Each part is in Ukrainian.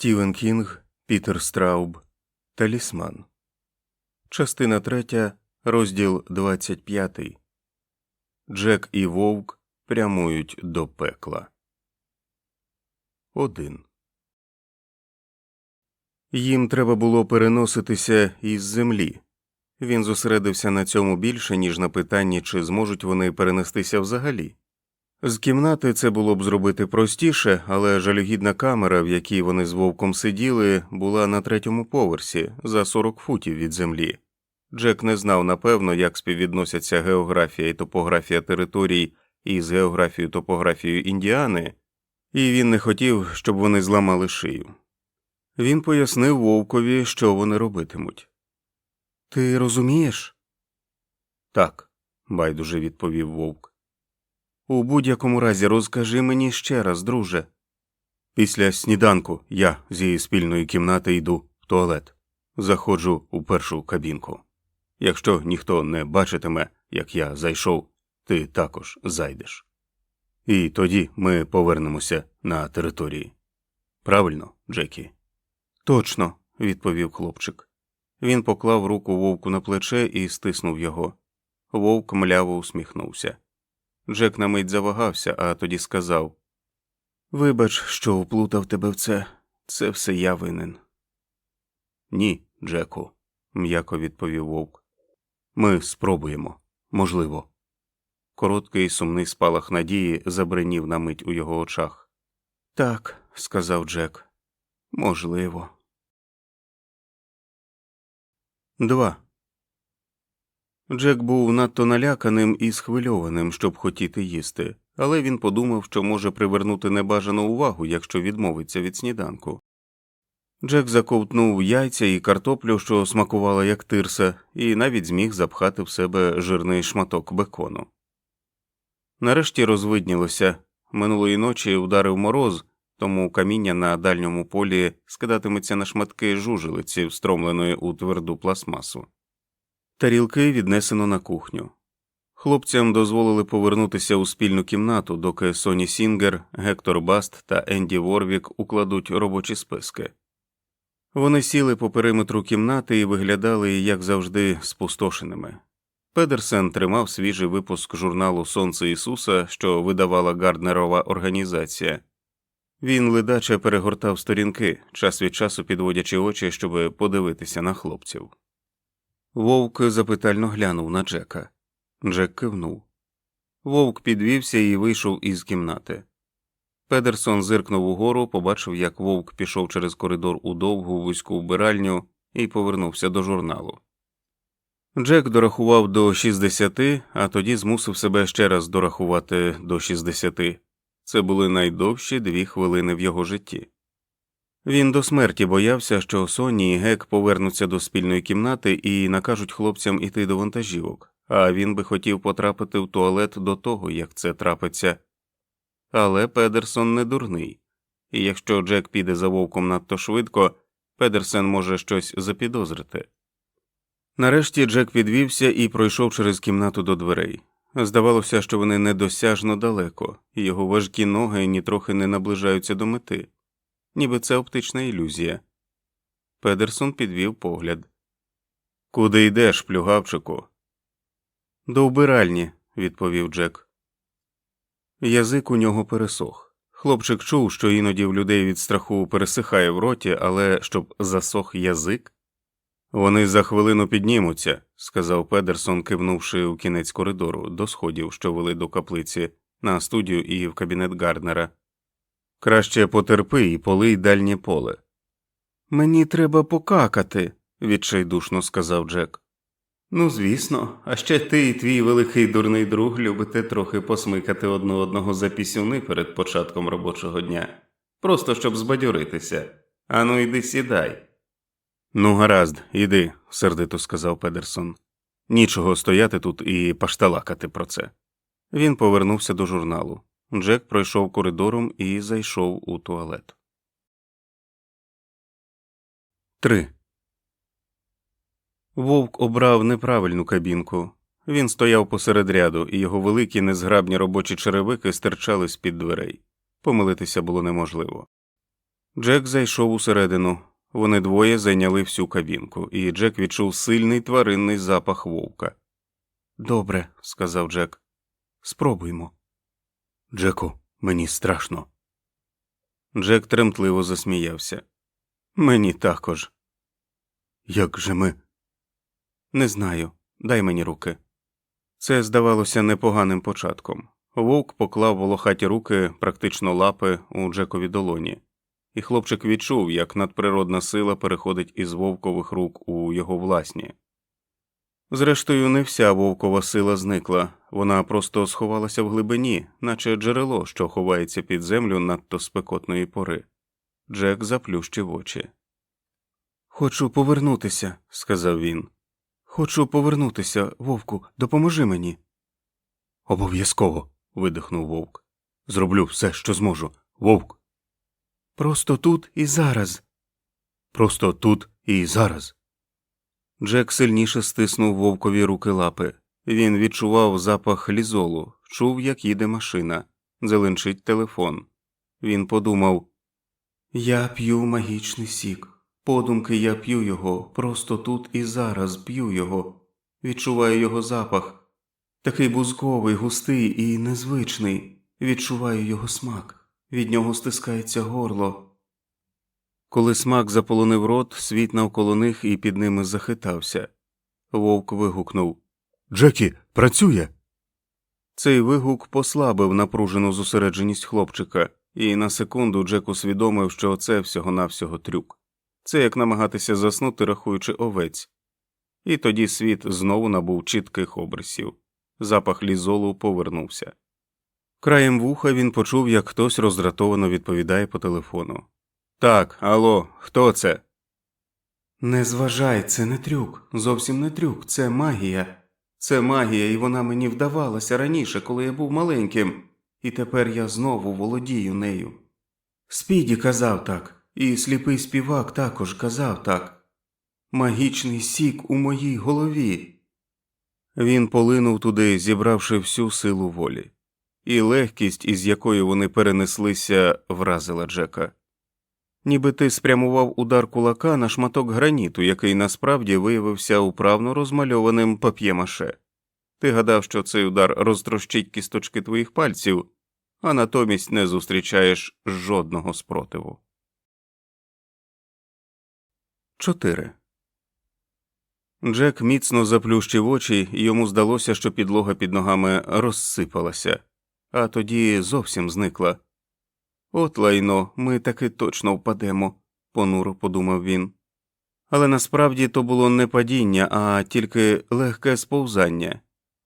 Стівен Кінг, Пітер Страуб, Талісман. Частина третя, розділ 25. Джек і Вовк прямують до пекла. 1. Їм треба було переноситися із землі. Він зосередився на цьому більше, ніж на питанні, чи зможуть вони перенестися взагалі. З кімнати це було б зробити простіше, але жалюгідна камера, в якій вони з вовком сиділи, була на третьому поверсі за 40 футів від землі. Джек не знав напевно, як співвідносяться географія і топографія територій із географією топографією Індіани, і він не хотів, щоб вони зламали шию. Він пояснив вовкові, що вони робитимуть. Ти розумієш? Так, байдуже відповів вовк. У будь-якому разі розкажи мені ще раз, друже. Після сніданку я з її спільної кімнати йду в туалет, заходжу у першу кабінку. Якщо ніхто не бачитиме, як я зайшов, ти також зайдеш. І тоді ми повернемося на території. Правильно, Джекі? Точно, відповів хлопчик. Він поклав руку вовку на плече і стиснув його. Вовк мляво усміхнувся. Джек на мить завагався, а тоді сказав Вибач, що вплутав тебе в це, це все я винен. Ні, Джеку, м'яко відповів вовк. Ми спробуємо, можливо. Короткий сумний спалах надії забринів на мить у його очах. Так, сказав Джек, можливо. Два. Джек був надто наляканим і схвильованим, щоб хотіти їсти, але він подумав, що може привернути небажану увагу, якщо відмовиться від сніданку. Джек заковтнув яйця і картоплю, що смакувала як тирса, і навіть зміг запхати в себе жирний шматок бекону. Нарешті розвиднілося минулої ночі вдарив мороз, тому каміння на дальньому полі скидатиметься на шматки жужелиці, встромленої у тверду пластмасу. Тарілки віднесено на кухню. Хлопцям дозволили повернутися у спільну кімнату, доки Соні Сінгер, Гектор Баст та Енді Ворвік укладуть робочі списки. Вони сіли по периметру кімнати і виглядали, як завжди, спустошеними. Педерсен тримав свіжий випуск журналу Сонце Ісуса, що видавала Гарднерова організація. Він ледаче перегортав сторінки, час від часу підводячи очі, щоб подивитися на хлопців. Вовк запитально глянув на Джека. Джек кивнув. Вовк підвівся і вийшов із кімнати. Педерсон зиркнув угору, побачив, як вовк пішов через коридор у довгу вузьку вбиральню і повернувся до журналу. Джек дорахував до 60, а тоді змусив себе ще раз дорахувати до 60. Це були найдовші дві хвилини в його житті. Він до смерті боявся, що Соні і Гек повернуться до спільної кімнати і накажуть хлопцям іти до вантажівок, а він би хотів потрапити в туалет до того, як це трапиться. Але Педерсон не дурний, і якщо Джек піде за вовком надто швидко, Педерсен може щось запідозрити. Нарешті Джек підвівся і пройшов через кімнату до дверей. Здавалося, що вони недосяжно далеко, і його важкі ноги нітрохи не наближаються до мети ніби це оптична ілюзія. Педерсон підвів погляд. Куди йдеш, плюгавчику? До вбиральні, відповів Джек. Язик у нього пересох. Хлопчик чув, що іноді в людей від страху пересихає в роті, але щоб засох язик. Вони за хвилину піднімуться, сказав Педерсон, кивнувши у кінець коридору до сходів, що вели до каплиці, на студію і в кабінет Гарднера. Краще потерпи і полий дальнє поле. Мені треба покакати, відчайдушно сказав Джек. Ну, звісно, а ще ти і твій великий дурний друг любите трохи посмикати одне одного за пісюни перед початком робочого дня, просто щоб збадьоритися. Ану, йди сідай. Ну, гаразд, іди, сердито сказав Педерсон. Нічого стояти тут і пашталакати про це. Він повернувся до журналу. Джек пройшов коридором і зайшов у туалет. 3. Вовк обрав неправильну кабінку. Він стояв посеред ряду, і його великі незграбні робочі черевики стирчали з під дверей. Помилитися було неможливо. Джек зайшов усередину. Вони двоє зайняли всю кабінку, і Джек відчув сильний тваринний запах вовка. Добре, сказав Джек. Спробуймо. Джеку, мені страшно. Джек тремтливо засміявся. Мені також. Як же ми? Не знаю. Дай мені руки. Це здавалося непоганим початком. Вовк поклав волохаті руки, практично лапи, у Джекові долоні, і хлопчик відчув, як надприродна сила переходить із вовкових рук у його власні. Зрештою, не вся вовкова сила зникла, вона просто сховалася в глибині, наче джерело, що ховається під землю надто спекотної пори. Джек заплющив очі. Хочу повернутися, сказав він. Хочу повернутися, вовку, допоможи мені. Обов'язково. видихнув вовк. Зроблю все, що зможу. Вовк. Просто тут і зараз. Просто тут і зараз. Джек сильніше стиснув вовкові руки лапи. Він відчував запах лізолу, чув, як їде машина, зеленчить телефон. Він подумав Я п'ю магічний сік. Подумки я п'ю його, просто тут і зараз п'ю його, відчуваю його запах, такий бузковий, густий і незвичний, відчуваю його смак, від нього стискається горло. Коли смак заполонив рот, світ навколо них і під ними захитався. Вовк вигукнув Джекі, працює. Цей вигук послабив напружену зосередженість хлопчика, і на секунду Джек усвідомив, що це всього навсього трюк. Це як намагатися заснути, рахуючи овець. І тоді світ знову набув чітких обрисів. Запах лізолу повернувся. Краєм вуха він почув, як хтось роздратовано відповідає по телефону. Так, алло, хто це? Не зважай, це не трюк, зовсім не трюк, це магія. Це магія, і вона мені вдавалася раніше, коли я був маленьким, і тепер я знову володію нею. Спіді казав так. І сліпий співак також казав так магічний сік у моїй голові. Він полинув туди, зібравши всю силу волі, і легкість, із якою вони перенеслися, вразила Джека. Ніби ти спрямував удар кулака на шматок граніту, який насправді виявився управно розмальованим пап'ємаше. Ти гадав, що цей удар розтрощить кісточки твоїх пальців, а натомість не зустрічаєш жодного спротиву. 4. Джек міцно заплющив очі, і йому здалося, що підлога під ногами розсипалася, а тоді зовсім зникла. От лайно, ми таки точно впадемо, понуро подумав він. Але насправді то було не падіння, а тільки легке сповзання.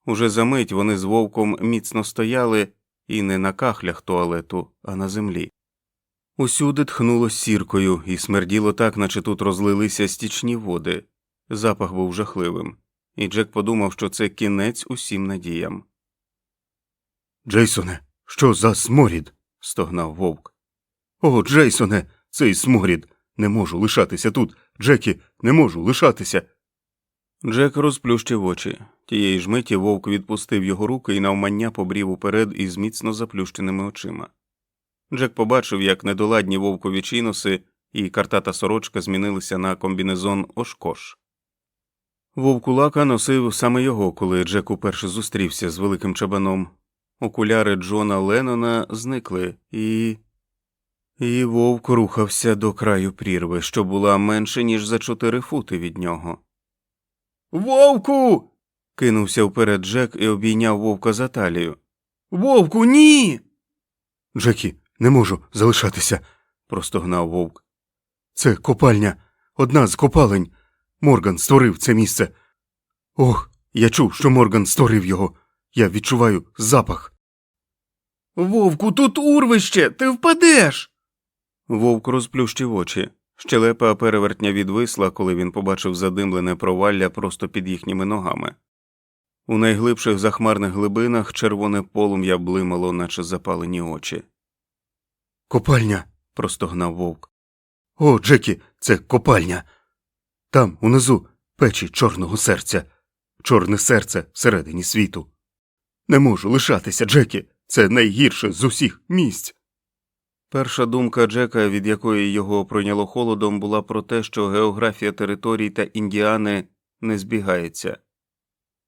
Уже за мить вони з вовком міцно стояли і не на кахлях туалету, а на землі. Усюди тхнуло сіркою і смерділо так, наче тут розлилися стічні води. Запах був жахливим, і Джек подумав, що це кінець усім надіям. Джейсоне, що за сморід? Стогнав вовк. О, Джейсоне, цей сморід. Не можу лишатися тут. Джекі, не можу лишатися. Джек розплющив очі. Тієї ж миті вовк відпустив його руки і навмання побрів уперед із міцно заплющеними очима. Джек побачив, як недоладні вовкові чиноси і картата сорочка змінилися на комбінезон Ошкош. Вовкулака носив саме його, коли Джек уперше зустрівся з великим чабаном. Окуляри Джона Леннона зникли, і. І вовк рухався до краю прірви, що була менше, ніж за чотири фути від нього. Вовку. кинувся вперед Джек і обійняв вовка за талію. Вовку, ні. Джекі, не можу залишатися, простогнав вовк. Це копальня, одна з копалень. Морган створив це місце. Ох, я чув, що Морган створив його. Я відчуваю запах. Вовку, тут урвище, ти впадеш. Вовк розплющив очі. Щелепа перевертня відвисла, коли він побачив задимлене провалля просто під їхніми ногами. У найглибших захмарних глибинах червоне полум'я блимало, наче запалені очі. Копальня. простогнав вовк. О, Джекі, це копальня. Там, унизу, печі чорного серця, чорне серце всередині світу. Не можу лишатися, Джекі. Це найгірше з усіх місць. Перша думка Джека, від якої його пройняло холодом, була про те, що географія територій та індіани не збігається.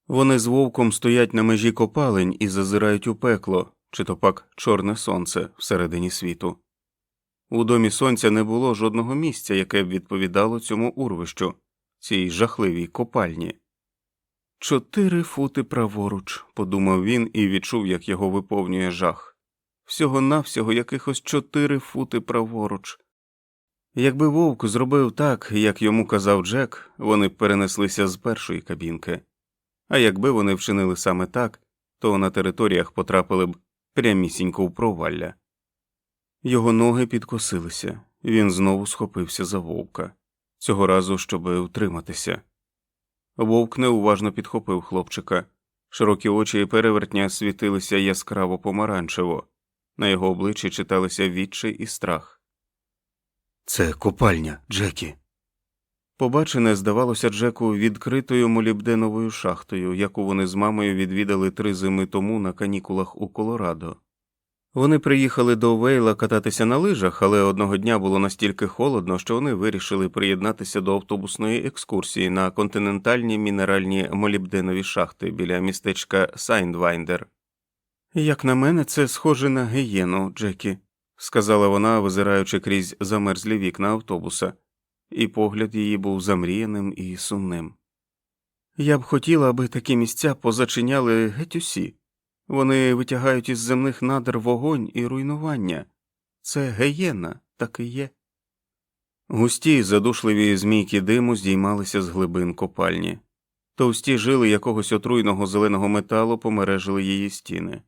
Вони з вовком стоять на межі копалень і зазирають у пекло, чи то пак чорне сонце всередині світу. У домі сонця не було жодного місця, яке б відповідало цьому урвищу, цій жахливій копальні. Чотири фути праворуч, подумав він і відчув, як його виповнює жах. Всього навсього якихось чотири фути праворуч. Якби вовк зробив так, як йому казав Джек, вони б перенеслися з першої кабінки, а якби вони вчинили саме так, то на територіях потрапили б прямісінько в провалля. Його ноги підкосилися, він знову схопився за вовка, цього разу, щоби утриматися. Вовк неуважно підхопив хлопчика, широкі очі перевертня світилися яскраво помаранчево, на його обличчі читалися відчай і страх. Це копальня, Джекі. Побачене здавалося Джеку відкритою молібденовою шахтою, яку вони з мамою відвідали три зими тому на канікулах у Колорадо. Вони приїхали до Вейла кататися на лижах, але одного дня було настільки холодно, що вони вирішили приєднатися до автобусної екскурсії на континентальні мінеральні молібденові шахти біля містечка Сайндвайндер. Як на мене, це схоже на гієну, Джекі, сказала вона, визираючи крізь замерзлі вікна автобуса, і погляд її був замріяним і сумним. Я б хотіла, аби такі місця позачиняли геть усі. Вони витягають із земних надр вогонь і руйнування. Це геєна, так і є. Густі задушливі змійки диму здіймалися з глибин копальні, товсті жили якогось отруйного зеленого металу помережили її стіни.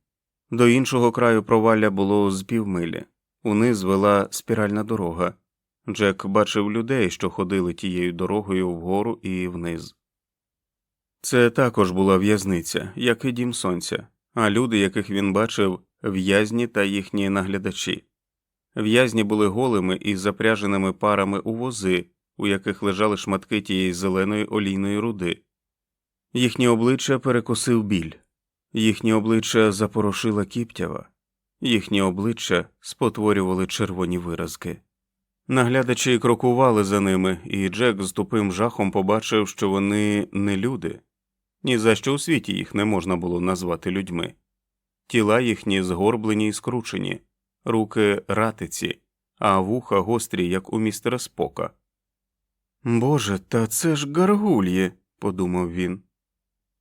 До іншого краю провалля було з півмилі, униз вела спіральна дорога. Джек бачив людей, що ходили тією дорогою вгору і вниз. Це також була в'язниця, як і дім сонця а люди, яких він бачив, в'язні та їхні наглядачі. В'язні були голими і запряженими парами у вози, у яких лежали шматки тієї зеленої олійної руди. Їхні обличчя перекосив біль, їхні обличчя запорошила кіптява, їхні обличчя спотворювали червоні виразки. Наглядачі крокували за ними, і Джек з тупим жахом побачив, що вони не люди. Ні за що у світі їх не можна було назвати людьми. Тіла їхні згорблені і скручені, руки ратиці, а вуха гострі, як у містера Спока. Боже, та це ж гаргульє, подумав він.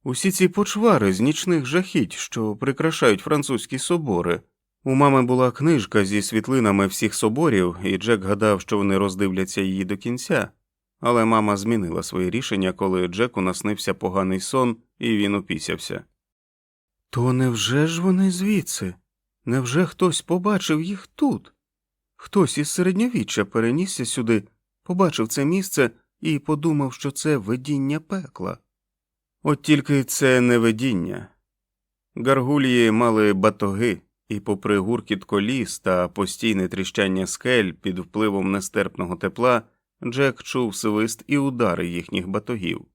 Усі ці почвари з нічних жахіть, що прикрашають французькі собори. У мами була книжка зі світлинами всіх соборів, і Джек гадав, що вони роздивляться її до кінця, але мама змінила своє рішення, коли Джеку наснився поганий сон, і він опісявся. То невже ж вони звідси? Невже хтось побачив їх тут? Хтось із середньовіччя перенісся сюди, побачив це місце і подумав, що це видіння пекла. От тільки це не видіння. Гаргулії мали батоги, і, попри гуркіт коліс та постійне тріщання скель під впливом нестерпного тепла, Джек чув свист і удари їхніх батогів.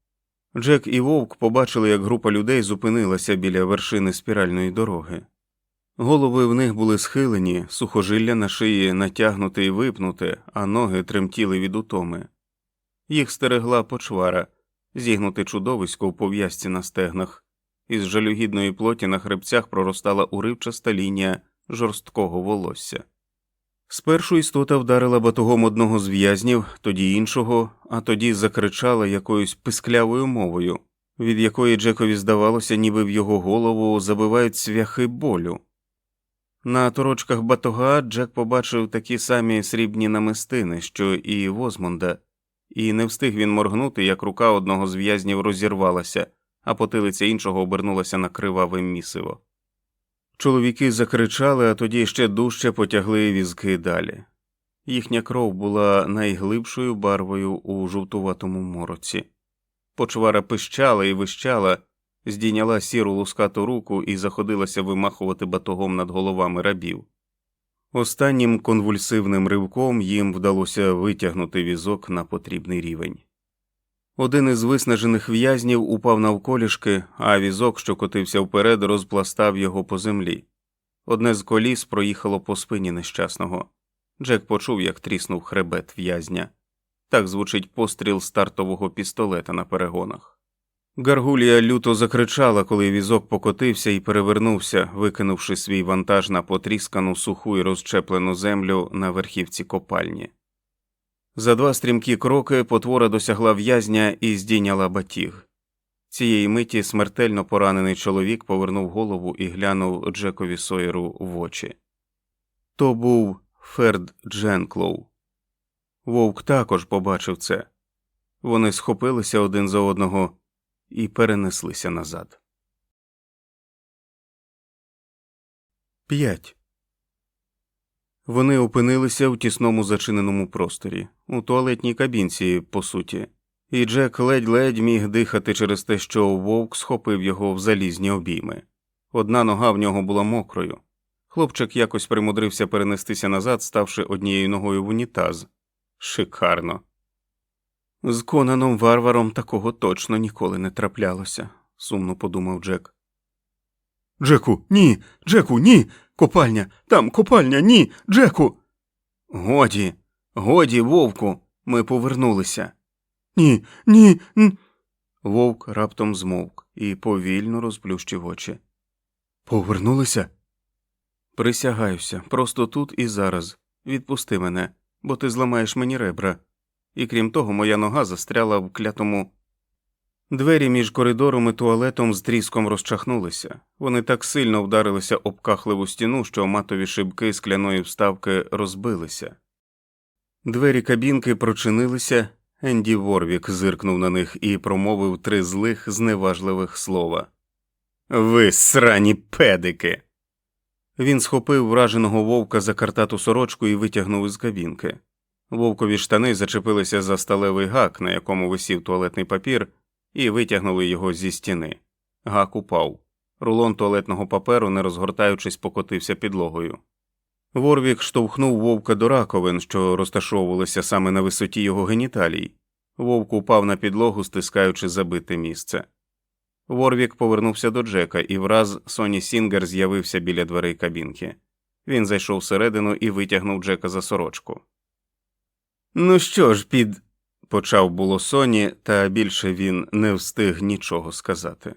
Джек і вовк побачили, як група людей зупинилася біля вершини спіральної дороги. Голови в них були схилені, сухожилля на шиї натягнуте і випнуте, а ноги тремтіли від утоми. Їх стерегла почвара, зігнуте чудовисько в пов'язці на стегнах, із жалюгідної плоті на хребцях проростала уривчаста лінія жорсткого волосся. Спершу істота вдарила батогом одного з в'язнів, тоді іншого, а тоді закричала якоюсь писклявою мовою, від якої Джекові здавалося, ніби в його голову забивають свяхи болю. На торочках батога Джек побачив такі самі срібні намистини, що і Возмонда, і не встиг він моргнути, як рука одного з в'язнів розірвалася, а потилиця іншого обернулася на криваве місиво. Чоловіки закричали, а тоді ще дужче потягли візки далі. Їхня кров була найглибшою барвою у жовтуватому мороці. Почвара пищала і вищала, здійняла сіру лускату руку і заходилася вимахувати батогом над головами рабів. Останнім конвульсивним ривком їм вдалося витягнути візок на потрібний рівень. Один із виснажених в'язнів упав навколішки, а візок, що котився вперед, розпластав його по землі. Одне з коліс проїхало по спині нещасного. Джек почув, як тріснув хребет в'язня. Так звучить постріл стартового пістолета на перегонах. Гаргулія люто закричала, коли візок покотився і перевернувся, викинувши свій вантаж на потріскану суху і розчеплену землю на верхівці копальні. За два стрімкі кроки потвора досягла в'язня і здійняла батіг. Цієї миті смертельно поранений чоловік повернув голову і глянув Джекові Сойеру в очі. То був Ферд Дженклоу. Вовк також побачив це. Вони схопилися один за одного і перенеслися назад. 5. Вони опинилися в тісному зачиненому просторі, у туалетній кабінці, по суті, і Джек ледь-ледь міг дихати через те, що вовк схопив його в залізні обійми. Одна нога в нього була мокрою. Хлопчик якось примудрився перенестися назад, ставши однією ногою в унітаз. Шикарно. З Конаном варваром такого точно ніколи не траплялося, сумно подумав Джек. Джеку, ні, Джеку, ні. Копальня, там копальня, ні, Джеку. Годі, годі, вовку, ми повернулися. Ні, ні. н...» Вовк раптом змовк і повільно розплющив очі. Повернулися? Присягаюся, просто тут і зараз. Відпусти мене, бо ти зламаєш мені ребра. І крім того, моя нога застряла в клятому. Двері між коридором і туалетом з тріском розчахнулися. Вони так сильно вдарилися об кахливу стіну, що матові шибки скляної вставки розбилися. Двері кабінки прочинилися. Енді Ворвік зиркнув на них і промовив три злих, зневажливих слова. Ви срані педики. Він схопив враженого вовка за картату сорочку і витягнув із кабінки. Вовкові штани зачепилися за сталевий гак, на якому висів туалетний папір, і витягнули його зі стіни. Гак упав. Рулон туалетного паперу, не розгортаючись, покотився підлогою. Ворвік штовхнув вовка до раковин, що розташовувалися саме на висоті його геніталій. Вовк упав на підлогу, стискаючи забите місце. Ворвік повернувся до Джека, і враз Соні Сінгер з'явився біля дверей кабінки. Він зайшов всередину і витягнув Джека за сорочку. Ну що ж, під. Почав було Соні, та більше він не встиг нічого сказати.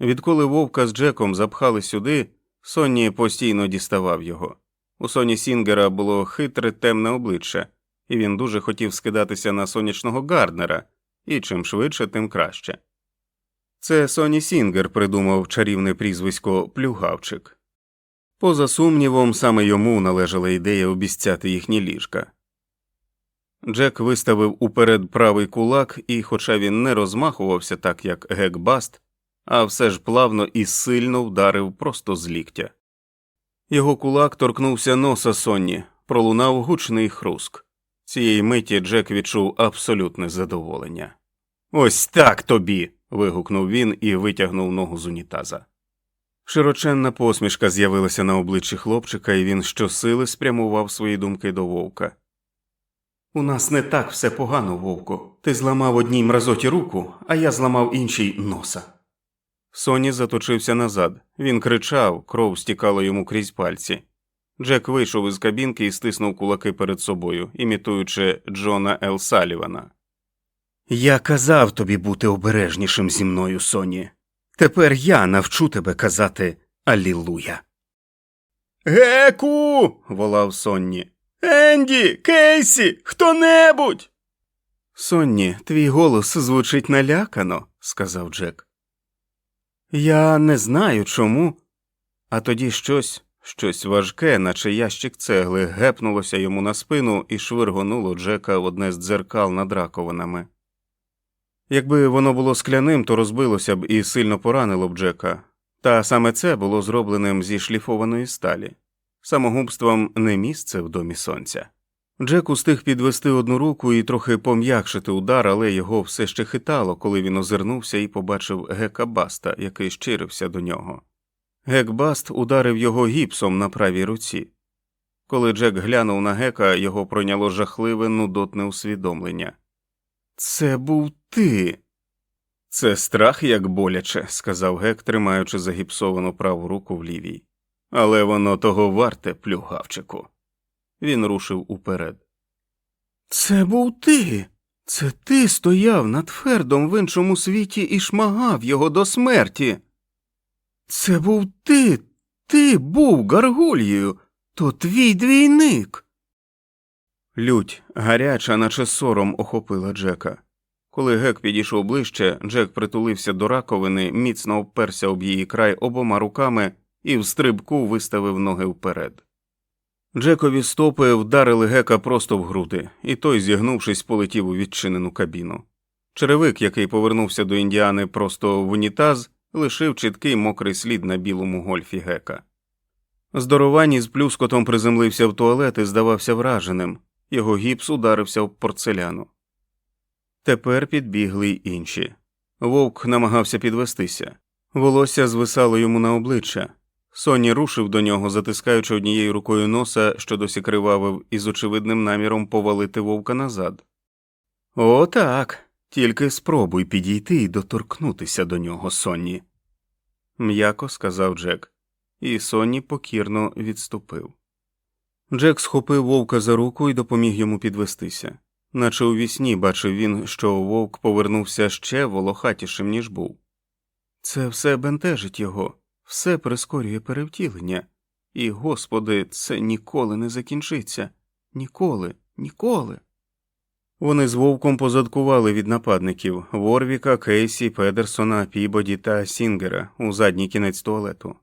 Відколи вовка з Джеком запхали сюди, Соні постійно діставав його. У Соні Сінгера було хитре темне обличчя, і він дуже хотів скидатися на сонячного Гарднера, і чим швидше, тим краще. Це Соні Сінгер придумав чарівне прізвисько Плюгавчик. Поза сумнівом, саме йому належала ідея обіцяти їхні ліжка. Джек виставив уперед правий кулак, і, хоча він не розмахувався так, як Гек Баст, а все ж плавно і сильно вдарив просто з ліктя. Його кулак торкнувся носа Сонні, пролунав гучний хруск. Цієї миті Джек відчув абсолютне задоволення. Ось так тобі. вигукнув він і витягнув ногу з унітаза. Широченна посмішка з'явилася на обличчі хлопчика, і він щосили спрямував свої думки до вовка. У нас не так все погано, вовку. Ти зламав одній мразоті руку, а я зламав іншій носа. Соні заточився назад. Він кричав, кров стікала йому крізь пальці. Джек вийшов із кабінки і стиснув кулаки перед собою, імітуючи Джона Ел Салівана. Я казав тобі бути обережнішим зі мною, Соні. Тепер я навчу тебе казати Алілуя. Геку. волав Сонні. Енді, Кейсі, хто небудь. Сонні, твій голос звучить налякано, сказав Джек. Я не знаю чому. А тоді щось, щось важке, наче ящик цегли, гепнулося йому на спину і швиргонуло Джека в одне з дзеркал над раковинами. Якби воно було скляним, то розбилося б і сильно поранило б Джека, та саме це було зробленим зі шліфованої сталі. Самогубством не місце в домі сонця. Джек устиг підвести одну руку і трохи пом'якшити удар, але його все ще хитало, коли він озирнувся і побачив гека Баста, який щирився до нього. Гек Баст ударив його гіпсом на правій руці. Коли Джек глянув на гека, його пройняло жахливе нудотне усвідомлення. Це був ти. Це страх як боляче, сказав гек, тримаючи загіпсовану праву руку в лівій. Але воно того варте, плюгавчику. Він рушив уперед. Це був ти. Це ти стояв над Фердом в іншому світі і шмагав його до смерті. Це був ти. Ти був гаргульєю. То твій двійник. Лють, гаряча, наче сором, охопила Джека. Коли Гек підійшов ближче, Джек притулився до раковини, міцно обперся об її край обома руками і в стрибку виставив ноги вперед. Джекові стопи вдарили гека просто в груди, і той, зігнувшись, полетів у відчинену кабіну. Черевик, який повернувся до індіани просто в унітаз, лишив чіткий мокрий слід на білому гольфі гека. Здоровані з плюскотом приземлився в туалет і здавався враженим, його гіпс ударився об порцеляну. Тепер підбігли й інші. Вовк намагався підвестися. Волосся звисало йому на обличчя. Соні рушив до нього, затискаючи однією рукою носа, що досі кривавив, і з очевидним наміром повалити вовка назад. О, так. Тільки спробуй підійти і доторкнутися до нього, Сонні. М'яко сказав Джек, і Сонні покірно відступив. Джек схопив вовка за руку і допоміг йому підвестися. Наче у вісні бачив він, що вовк повернувся ще волохатішим, ніж був. Це все бентежить його, все прискорює перевтілення, і, господи, це ніколи не закінчиться. Ніколи, ніколи. Вони з вовком позадкували від нападників Ворвіка, Кейсі, Педерсона, Пібоді та Сінгера у задній кінець туалету.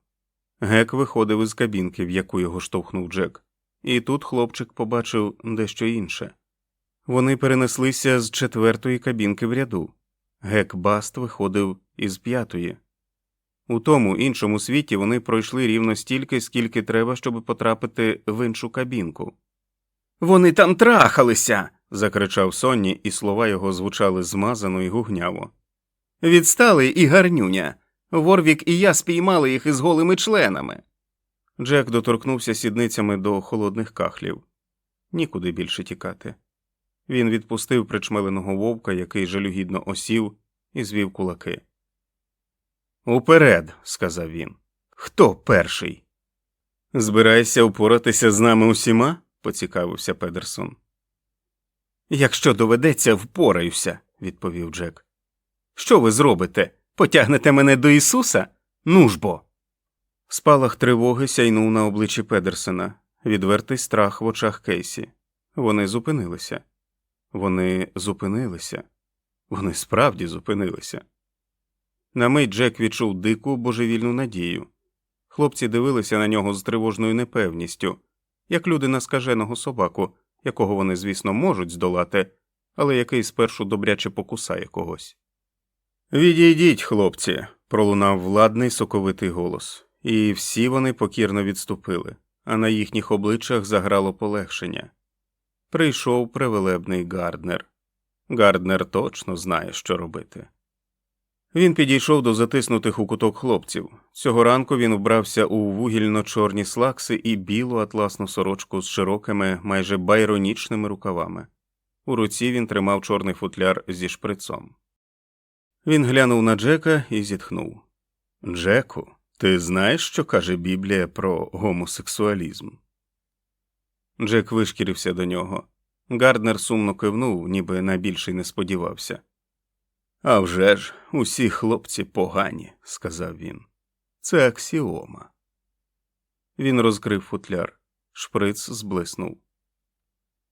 Гек виходив із кабінки, в яку його штовхнув Джек, і тут хлопчик побачив дещо інше. Вони перенеслися з четвертої кабінки в ряду. Гек Баст виходив із п'ятої. У тому іншому світі вони пройшли рівно стільки, скільки треба, щоб потрапити в іншу кабінку. Вони там трахалися. закричав Сонні, і слова його звучали змазано і гугняво. Відстали і гарнюня. Ворвік і я спіймали їх із голими членами. Джек доторкнувся сідницями до холодних кахлів. Нікуди більше тікати. Він відпустив причмеленого вовка, який жалюгідно осів, і звів кулаки. Уперед, сказав він. Хто перший? Збираєшся впоратися з нами усіма? поцікавився Педерсон. Якщо доведеться, впораюся, відповів Джек. Що ви зробите? Потягнете мене до Ісуса? Ну ж бо. Спалах тривоги сяйнув на обличчі Педерсена, відвертий страх в очах Кейсі. Вони зупинилися. Вони зупинилися. Вони справді зупинилися. На мить Джек відчув дику божевільну надію. Хлопці дивилися на нього з тривожною непевністю, як люди на скаженого собаку, якого вони, звісно, можуть здолати, але який спершу добряче покусає когось. Відійдіть, хлопці, пролунав владний соковитий голос, і всі вони покірно відступили, а на їхніх обличчях заграло полегшення. Прийшов превелебний Гарднер. Гарднер точно знає, що робити. Він підійшов до затиснутих у куток хлопців. Цього ранку він вбрався у вугільно чорні слакси і білу атласну сорочку з широкими, майже байронічними рукавами. У руці він тримав чорний футляр зі шприцом. Він глянув на Джека і зітхнув Джеку, ти знаєш, що каже Біблія про гомосексуалізм? Джек вишкірився до нього. Гарднер сумно кивнув, ніби найбільше й не сподівався. «А вже ж, усі хлопці погані, сказав він. Це аксіома. Він розкрив футляр. Шприц зблиснув.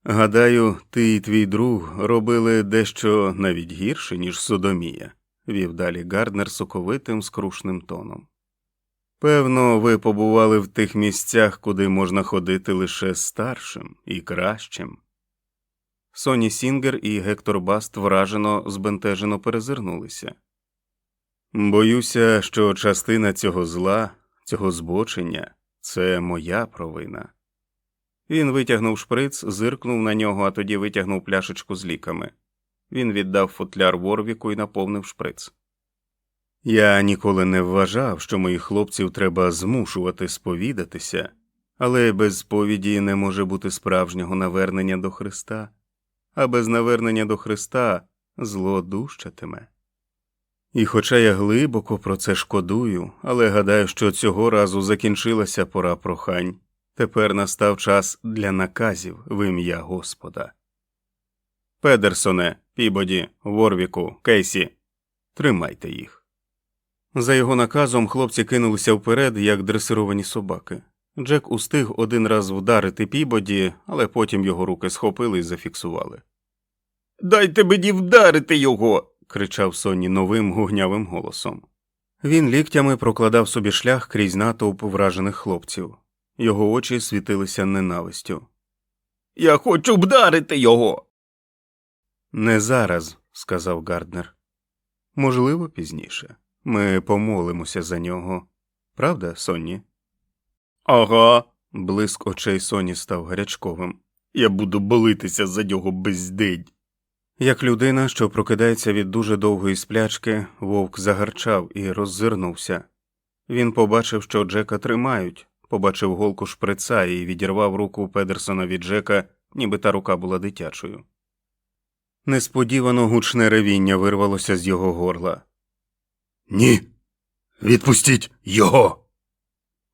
Гадаю, ти і твій друг робили дещо навіть гірше, ніж Содомія, вів далі Гарднер соковитим скрушним тоном. Певно, ви побували в тих місцях, куди можна ходити лише старшим і кращим. Соні Сінгер і Гектор Баст вражено збентежено перезирнулися. Боюся, що частина цього зла, цього збочення це моя провина. Він витягнув шприц, зиркнув на нього, а тоді витягнув пляшечку з ліками. Він віддав футляр Ворвіку і наповнив шприц. Я ніколи не вважав, що моїх хлопців треба змушувати сповідатися, але без сповіді не може бути справжнього навернення до Христа а без навернення до Христа зло дужчатиме. І хоча я глибоко про це шкодую, але гадаю, що цього разу закінчилася пора прохань, Тепер настав час для наказів в ім'я Господа. Педерсоне, Пібоді, Ворвіку, Кейсі, тримайте їх. За його наказом хлопці кинулися вперед, як дресировані собаки. Джек устиг один раз вдарити Пібоді, але потім його руки схопили і зафіксували. Дайте мені вдарити його. кричав Сонні новим гугнявим голосом. Він ліктями прокладав собі шлях крізь натовп вражених хлопців. Його очі світилися ненавистю. Я хочу вдарити його. Не зараз, сказав Гарднер. Можливо, пізніше. Ми помолимося за нього. Правда, Сонні? Ага. Блиск очей Соні став гарячковим. Я буду болитися за нього бездень. Як людина, що прокидається від дуже довгої сплячки, вовк загарчав і роззирнувся. Він побачив, що Джека тримають, побачив голку шприца і відірвав руку Педерсона від Джека, ніби та рука була дитячою. Несподівано гучне ревіння вирвалося з його горла. Ні. Відпустіть його.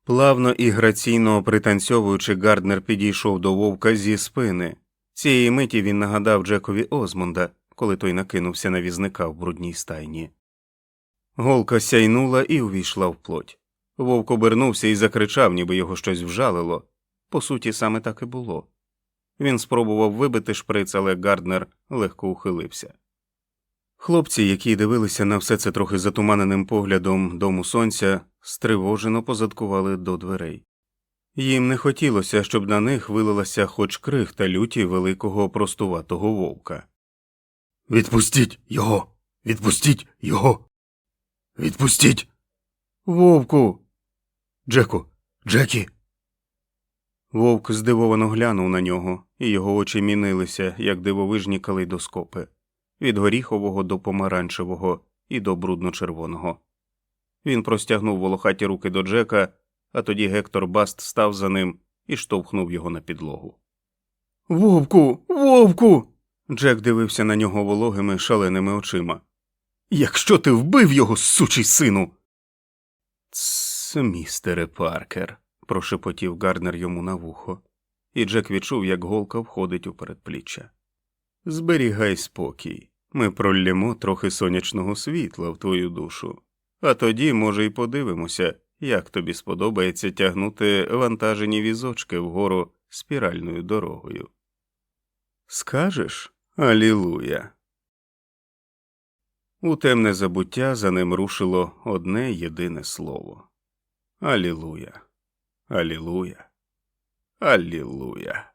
Плавно і граційно пританцьовуючи, Гарднер підійшов до вовка зі спини. Цієї миті він нагадав Джекові Озмонда, коли той накинувся на візника в брудній стайні. Голка сяйнула і увійшла в плоть. Вовк обернувся і закричав, ніби його щось вжалило. По суті, саме так і було. Він спробував вибити шприц, але Гарднер легко ухилився. Хлопці, які дивилися на все це трохи затуманеним поглядом дому сонця, стривожено позадкували до дверей. Їм не хотілося, щоб на них вилилася хоч крихта люті великого простуватого вовка. Відпустіть його. Відпустіть його. Відпустіть. Вовку. Джеку. Джекі. Вовк здивовано глянув на нього, і його очі мінилися, як дивовижні калейдоскопи від горіхового до помаранчевого і до брудно-червоного. Він простягнув волохаті руки до Джека, а тоді Гектор Баст став за ним і штовхнув його на підлогу. Вовку, вовку. Джек дивився на нього вологими шаленими очима. Якщо ти вбив його, сучий сину. Тсс, містере Паркер, прошепотів Гарднер йому на вухо, і Джек відчув, як голка входить у передпліччя. Зберігай спокій. Ми проллємо трохи сонячного світла в твою душу, а тоді, може, й подивимося, як тобі сподобається тягнути вантажені візочки вгору спіральною дорогою. Скажеш Алілуя. У темне забуття за ним рушило одне єдине слово Алілуя. Алілуя. Алілуя.